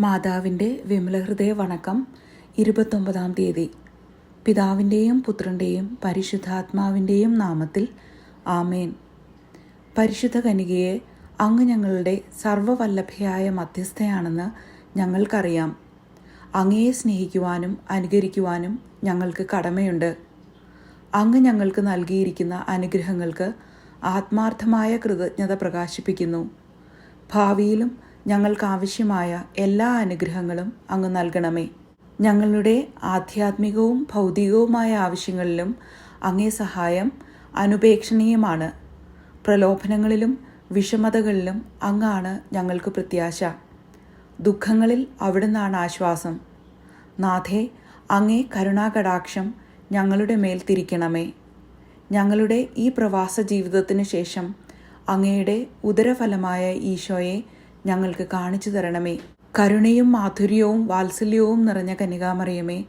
മാതാവിന്റെ വിമലഹൃദയ വണക്കം ഇരുപത്തൊമ്പതാം തീയതി. പിതാവിന്റെയും പുത്രന്റെയും പരിശുദ്ധാത്മാവിന്റെയും നാമത്തിൽ ആമേൻ. പരിശുദ്ധ കനികയെ അങ്ങ് ഞങ്ങളുടെ സർവവല്ലഭയായ മധ്യസ്ഥയാണെന്ന് ഞങ്ങൾക്കറിയാം. അങ്ങയെ സ്നേഹിക്കുവാനും അനുകരിക്കുവാനും ഞങ്ങൾക്ക് കടമയുണ്ട്. അങ്ങ് ഞങ്ങൾക്ക് നൽകിയിരിക്കുന്ന അനുഗ്രഹങ്ങൾക്ക് ആത്മാർത്ഥമായ കൃതജ്ഞത പ്രകാശിപ്പിക്കുന്നു. ഭാവിയിലും ഞങ്ങൾക്ക് ആവശ്യമായ എല്ലാ അനുഗ്രഹങ്ങളും അങ്ങ് നൽകണമേ. ഞങ്ങളുടെ ആധ്യാത്മികവും ഭൗതികവുമായ ആവശ്യങ്ങളിലും അങ്ങേ സഹായം അനുപേക്ഷണീയമാണ്. പ്രലോഭനങ്ങളിലും വിഷമതകളിലും അങ്ങാണ് ഞങ്ങൾക്ക് പ്രത്യാശ. ദുഃഖങ്ങളിൽ അവിടുന്നാണ് ആശ്വാസം. നാഥേ അങ്ങേ കരുണാകടാക്ഷം ഞങ്ങളുടെ മേൽ തിരിക്കണമേ. ഞങ്ങളുടെ ഈ പ്രവാസ ജീവിതത്തിനു ശേഷം അങ്ങയുടെ ഉദരഫലമായ ഈശോയെ ഞങ്ങൾക്ക് കാണിച്ചു തരണമേ. കരുണയും മാധുര്യവും വാത്സല്യവും നിറഞ്ഞ കനികാമറിയമേ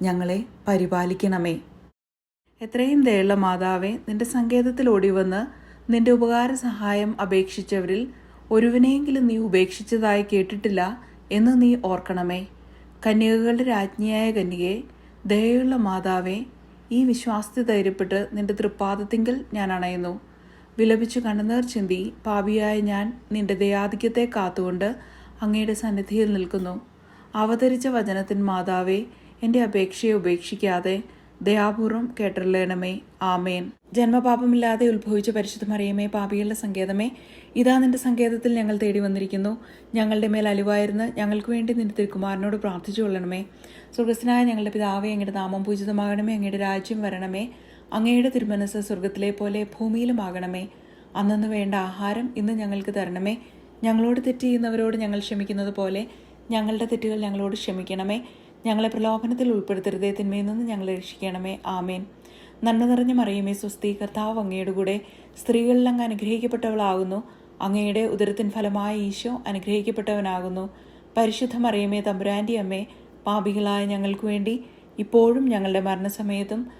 ഞങ്ങളെ പരിപാലിക്കണമേ. എത്രയും ദയുള്ള മാതാവേ നിന്റെ സങ്കേതത്തിൽ ഓടിവന്ന് നിന്റെ ഉപകാര സഹായം അപേക്ഷിച്ചവരിൽ ഒരുവിനെയെങ്കിലും നീ ഉപേക്ഷിച്ചതായി കേട്ടിട്ടില്ല എന്ന് നീ ഓർക്കണമേ. കന്യകകളുടെ രാജ്ഞിയായ കന്യകെ ദയയുള്ള മാതാവേ ഈ വിശ്വാസത്തിൽ ധൈര്യപ്പെട്ട് നിന്റെ തൃപ്പാദത്തിങ്കിൽ ഞാൻ അണയുന്നു. വിലപിച്ചു കണ്ണുനീർ ചിന്തി പാപിയായ ഞാൻ നിന്റെ ദയാധിക്യത്തെ കാത്തുകൊണ്ട് അങ്ങയുടെ സന്നിധിയിൽ നിൽക്കുന്നു. അവതരിച്ച വചനത്തിൻ മാതാവേ എന്റെ അപേക്ഷയെ ഉപേക്ഷിക്കാതെ ദയാപൂർവം കേട്ടറിയണമേ. ആമേൻ. ജന്മപാപമില്ലാതെ ഉത്ഭവിച്ച പരിശുദ്ധ മറിയമേ പാപികളുടെ സങ്കേതമേ ഇതാ നിന്റെ സങ്കേതത്തിൽ ഞങ്ങൾ തേടി വന്നിരിക്കുന്നു. ഞങ്ങളുടെ മേൽ അലിവായിരുന്ന് ഞങ്ങൾക്ക് വേണ്ടി നിന്റെ തിരുക്കുമാരനോട് പ്രാർത്ഥിച്ചു കൊള്ളണമേ സുഗസ്നായ ഞങ്ങളുടെ പിതാവേ അങ്ങയുടെ നാമം പൂജിതമാകണമേ അങ്ങയുടെ രാജ്യം വരണമേ. അങ്ങയുടെ തിരുമനസ് സ്വർഗത്തിലെ പോലെ ഭൂമിയിലുമാകണമേ അന്നു വേണ്ട ആഹാരം ഇന്ന് ഞങ്ങൾക്ക് തരണമേ. ഞങ്ങളോട് തെറ്റ് ചെയ്യുന്നവരോട് ഞങ്ങൾ ക്ഷമിക്കുന്നത് പോലെ ഞങ്ങളുടെ തെറ്റുകൾ ഞങ്ങളോട് ക്ഷമിക്കണമേ. ഞങ്ങളെ പ്രലോഭനത്തിൽ ഉൾപ്പെടുത്തരുതേ തിന്മയിൽ നിന്ന് ഞങ്ങളെ രക്ഷിക്കണമേ. ആമേൻ. നന്മ നിറഞ്ഞ മറിയമേ സ്വസ്തി കർത്താവ് അങ്ങയുടെ കൂടെ സ്ത്രീകളിൽ അങ്ങ് അനുഗ്രഹിക്കപ്പെട്ടവളാകുന്നു. അങ്ങയുടെ ഉദരത്തിൻ ഫലമായ ഈശോ അനുഗ്രഹിക്കപ്പെട്ടവനാകുന്നു. പരിശുദ്ധ മറിയമേ തമ്പുരാന്റെ അമ്മേ പാപികളായ ഞങ്ങൾക്ക് വേണ്ടി ഇപ്പോഴും ഞങ്ങളുടെ മരണസമയത്തും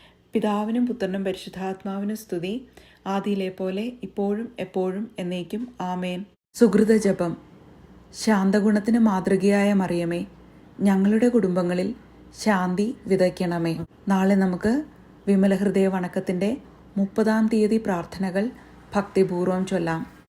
പിതാവിനും പുത്രനും പരിശുദ്ധാത്മാവിനും സ്തുതി. ആദിയിലെ പോലെ ഇപ്പോഴും എപ്പോഴും എന്നേക്കും. ആമേൻ. സുഹൃത ജപം. ശാന്തഗുണത്തിന് മാതൃകയായ മറിയമേ ഞങ്ങളുടെ കുടുംബങ്ങളിൽ ശാന്തി വിതയ്ക്കണമേ. നാളെ നമുക്ക് വിമലഹൃദയ വണക്കത്തിന്റെ മുപ്പതാം തീയതി പ്രാർത്ഥനകൾ ഭക്തിപൂർവം ചൊല്ലാം.